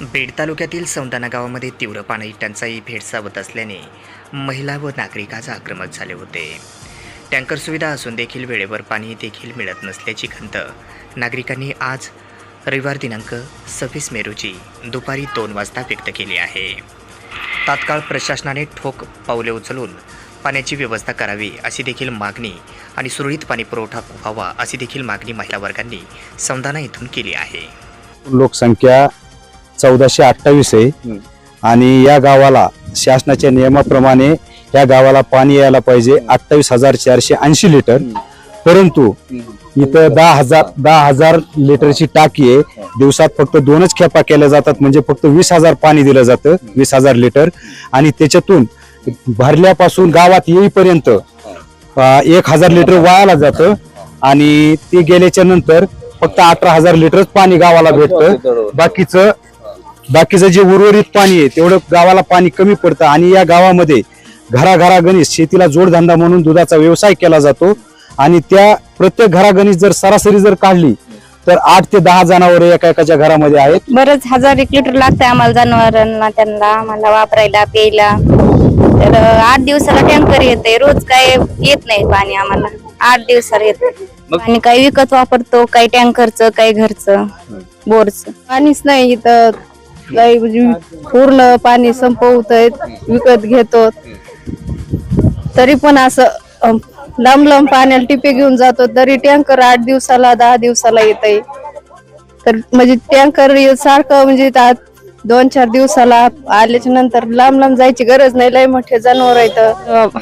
बीड तालुक्यातील सौंदाना गावामध्ये तीव्र पाणी टंचाई भेडसावत असल्याने महिला व नागरिक आज आक्रमक झाले होते. टँकर सुविधा असून देखील वेळेवर पाणी देखील मिळत नसल्याची खंत नागरिकांनी आज रविवार दिनांक सव्वीस मे रोजी दुपारी दोन वाजता व्यक्त केली आहे. तात्काळ प्रशासनाने ठोक पावले उचलून पाण्याची व्यवस्था करावी अशी देखील मागणी आणि सुरळीत पाणी पुरवठा व्हावा अशी देखील मागणी महिला वर्गांनी सौंदाणा येथून केली आहे. लोकसंख्या चौदाशे अठ्ठावीस आहे. आणि या गावाला शासनाच्या नियमाप्रमाणे या गावाला पाणी यायला पाहिजे अठ्ठावीस हजार चारशे ऐंशी लिटर. परंतु इथं दहा हजार दहा हजार लिटरची टाकी आहे. दिवसात फक्त दोनच खेपा केल्या जातात म्हणजे फक्त वीस हजार पाणी दिलं जातं वीस हजार लिटर. आणि त्याच्यातून भरल्यापासून गावात येईपर्यंत एक हजार लिटर वायाला जातं. आणि ते गेल्याच्यानंतर फक्त अठरा हजार लिटरच पाणी गावाला भेटतं. बाकीचं बाकीचं जे उर्वरित पाणी आहे तेवढं गावाला पाणी कमी पडतं आणि या गावामध्ये घराघरागणित शेतीला जोडधंदा म्हणून दुधाचा व्यवसाय केला जातो. आणि त्या प्रत्येक घरागणित जर सरासरी जर काढली तर आठ ते दहा जनावर एका एकाच्या घरामध्ये आहेत. बरंच हजार एक लिटर लागतंय आम्हाला जनावरांना त्यांना आम्हाला वापरायला प्यायला. तर आठ दिवसाला टँकर येते रोज काय येत नाही पाणी आम्हाला. आठ दिवसाला येत आणि काही विकत वापरतो काही टँकरचं काही घरचं बोरचं. पाणीच नाही इथं. गाई म्हणजे पूर्ण पाणी संपवतोय विकत घेतो. तरी पण असं लांब लांब पाण्याला टिपे घेऊन जातो तरी टँकर आठ दिवसाला दहा दिवसाला येत आहे तर म्हणजे टँकर सारखं म्हणजे दोन चार दिवसाला आल्याच्यानंतर लांब लांब जायची गरज नाही लय मोठे जनावर आहेत.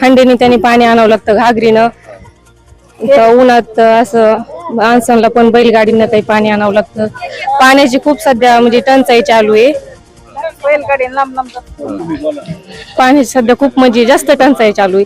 हंडीने त्यांनी पाणी आणावं लागतं घागरीनं. उन्हात असं माणसांना पण बैलगाडीनं काही पाणी आणावं लागतं. पाण्याची खूप सध्या म्हणजे टंचाई चालू आहे. पाण्याची सध्या खूप म्हणजे जास्त टंचाई चालू आहे.